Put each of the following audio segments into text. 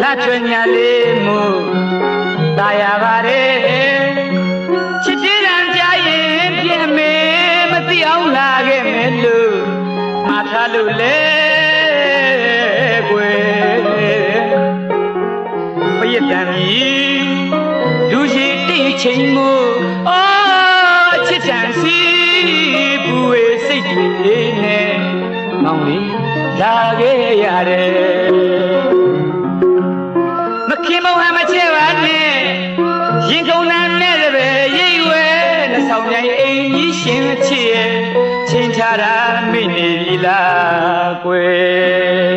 လက်ချွညာလေးမှုတာယာပါတယ်ချစ်တဲ့ရန်ကြရင်ပြင်းမေမသိအောင်လာခဲ့မယ်လို့မှားထားလို့လေကွယ်ပရတန်ကြီးလူရှိတိတ်ချိန်မှု မောင်လေးလာခဲ့ရတယ်မခင်မောဟမချဲပါနဲ့ရင်ကုန်နာနဲ့တပည့်ရိတ်ဝဲနှဆောင်မြိုင်အိမ်ကြီးရှင်ချစ်ရဲ့ချင်းချတာမိနေပြီလားကွယ်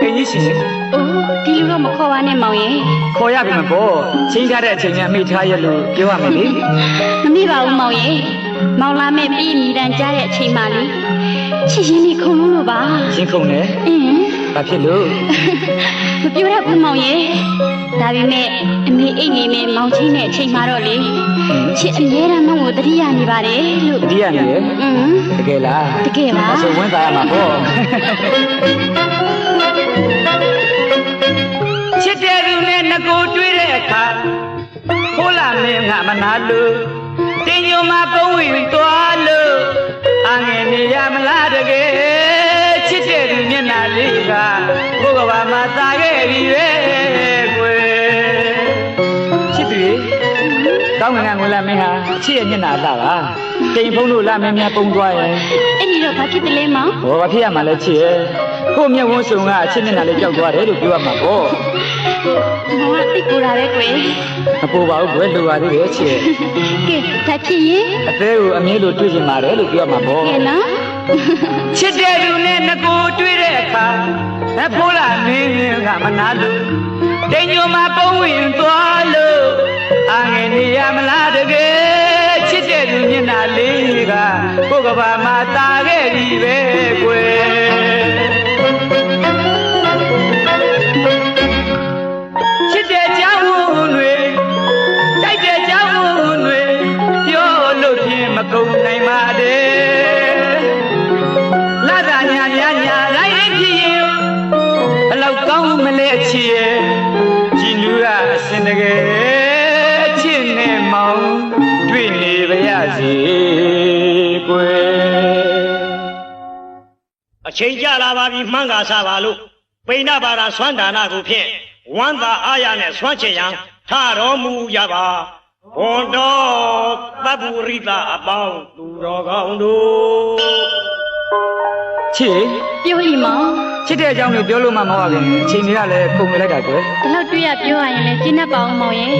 အိမ်ကြီးရှင်အိုးဒီလူတော့မခေါ်ပါနဲ့မောင်ရဲ့ခေါ်ရပြီမပေါ့ချင်းချတဲ့အချိန်ကမိထားရလို့ပြောရမယ်လေမမိပါဘူးမောင်ရဲ့မောင်လာမဲ့ပြီးမိတန်ကြားတဲ့အချိန်မှလေ ချစ်ရင်ဒီခုံလုံးလို့ပါရင်ခုန်တယ်အင်းဘာဖြစ်လို့မပြောရဘူးမောင်ရဲ့ဒါပေမဲ့အမေအိတ်နေနဲ့မောင်ချင်းတဲ့အချိန်မှတော့လေချစ်အမြဲတမ်းမောင်ကိုတတိယနေပါတယ်လို့တတိယနေရအင်းတကယ်လားတကယ်ပါအဆိုဝင်သားရမှာပေါ့ချစ်တဲ့သူနဲ့ငကိုတွေ့တဲ့အခါခိုးလာမင်းငါမနာလို့တင်ညိုမှာပုံဝင်သွားလို့ အငယ်နေရမလားတကယ်ချစ်တဲ့သူမျက်နှာလေးကကိုယ်ကဘာမှသာခဲ့ပြီပဲကွယ်ချစ်သူရေကောင်းငင်ငါငွေလာမင်းဟာချစ်ရဲ့မျက်နှာအသားပါတိမ်ဖုံးလို့လာမင်းများပုံသွားရင်အဲ့ဒီတော့ဘာဖြစ်တယ်လဲမောင်ဘောဘာဖြစ်ရမှာလဲချစ်ရဲ့ ကို့မျက်ဝန်းစုံကအချစ်မျက်နှာလေးကြောက်သွားတယ်လို့ပြောရမှာပေါ့မောင်ကတိတ်ကိုတာပဲကွယ်မပူပါဘူးဘယ်လိုပါသေးတယ်ချစ်ရဲ့ကဲဒါဖြစ်ရင်အသေးကိုအမြဲလိုတွေ့ချင်ပါတယ်လို့ပြောရမှာပေါ့ကဲနော်ချစ်တဲ့လူနဲ့ငကိုတွေ့တဲ့အခါအဖိုးလာမင်းကမနာလို့တိမ်ညိုမှာပုံဝင်သွားလို့အငယ်နေရမလားတကယ်ချစ်တဲ့လူမျက်နှာလေးကကိုယ့်ကဘာမှတာခဲ့ပြီပဲကွယ် စေကွယ်အချိန်ကြလာပါပြီမှန်းကားစားပါလို့ပိဏဘာရာဆွမ်းဒါနကိုဖြင့်ဝမ်းသာအားရနဲ့ဆွမ်းချင်ရန်ထတော်မူကြပါဘွန်တော်သဗ္ဗူရိတအပေါင်းသူတော်ကောင်းတို့ချစ်ပြောလိမ့်မောင် ချစ်တဲ့အကြောင်းကိုပြောလို့မှမဟုတ်ပါဘူးအချိန်ကြီးကလည်းပုံပြလိုက်တာကွယ်ဒီလောက်တွေ့ရပြောရရင်လည်းကျင်းတတ်ပါအောင်မောင်ရဲ့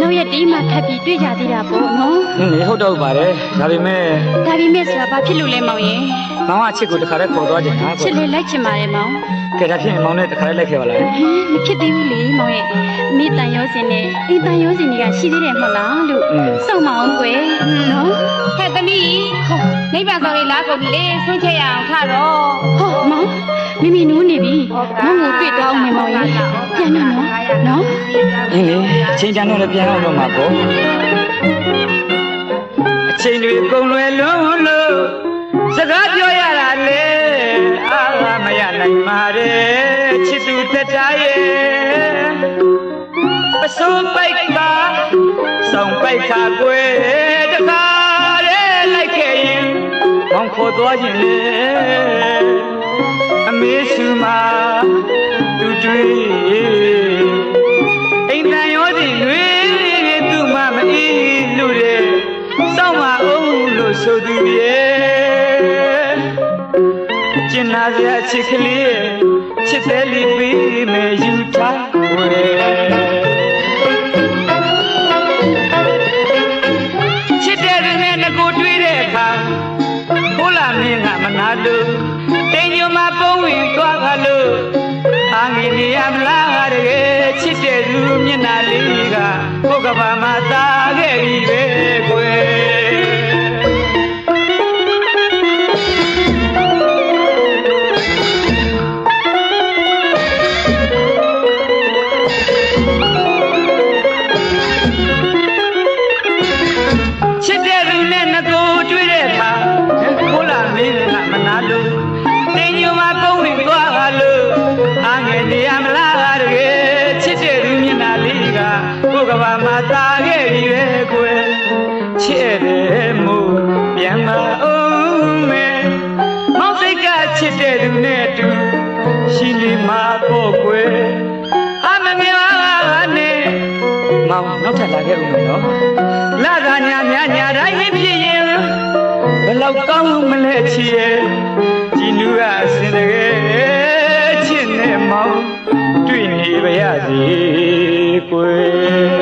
နောက်ရက်ဒီမှထပ်ပြီးတွေ့ကြသေးတာပေါ့နော်နင်းနေဟုတ်တော့ပါတယ်ဒါပေမဲ့ဒါပေမဲ့ဆိုတာဘာဖြစ်လို့လဲမောင်ရဲ့မောင်ကအချစ်ကိုတခါတည်းခေါ်သွားချင်တာချကွယ်စ်လေလိုက်ချင်ပါတယ်မောင်ကဲဒါဖြင့်မောင်နဲ့တခါတည်းလိုက်ခဲ့ပါလားဟမ်မဖြစ်သေးဘူးလေမောင်ရဲ့မိတန်ရောစင်နဲ့အိမ်တန်ရောစင်တွေကရှိသေးတယ်မဟုတ်လားလို့อืมစောင့်မအောင်ကွယ်နော်ဟဲ့သမီးဟောနိဗ္ဗာန်ဆောင်လေးလားကုန်ပြီလေဆွန့်ချက်ရအောင်ထတော့ဟော မောင်မိမိနိုးနေပြီမောင်ကိုတွေ့တော့အောင်မယ်မောင်ရဲ့ပြန်တော့နော်နော်အင်းလေအချိန်ကြမ်းတော့လည်းပြန်တော့တော့မှာပေါ့အချိန်တွေကုန်လွယ်လွန်းလို့စကားပြောရတာလေအာမရနိုင်ပါရဲ့ချစ်သူတက်တာရဲ့ပစိုးပိုက်ကဆောင်ပိုက်ခါကွယ်တခါတဲ့လိုက်ခဲ့ရင်မောင်ခေါ်သွားခြင်းလေအ မေစုမှာသူတွေ့အိမ်တန်ရောစဉ်တွေသူ့မမအေးလို့တဲ့စောင့်မအောင်လို့ဆိုသူရဲ့ကျင်နာစရာချစ်ကလေးချစ်တယ်လေးပေးမယ်ယူထားွယ် က မှာသာခဲ့ပြီပဲကွယ်ချစ်တယ်မို့ပြန်မအောင်မယ်မောင်စိတ်ကချစ်တဲ့သူနဲ့တူရှိနေမှာပေါ့ကွယ်အမငယ်ပါနဲ့မောင်နောက်ထပ်လာခဲ့ဦးမယ်နော်လာကညာညာညာတိုင်းမဖြစ်ရင်ဘယ်လောက်ကောင်းမလဲချစ်ရဲ့ဒီလူကစင်တကယ်ချစ်နေမောင်တွေ့နေပါရစေကွယ်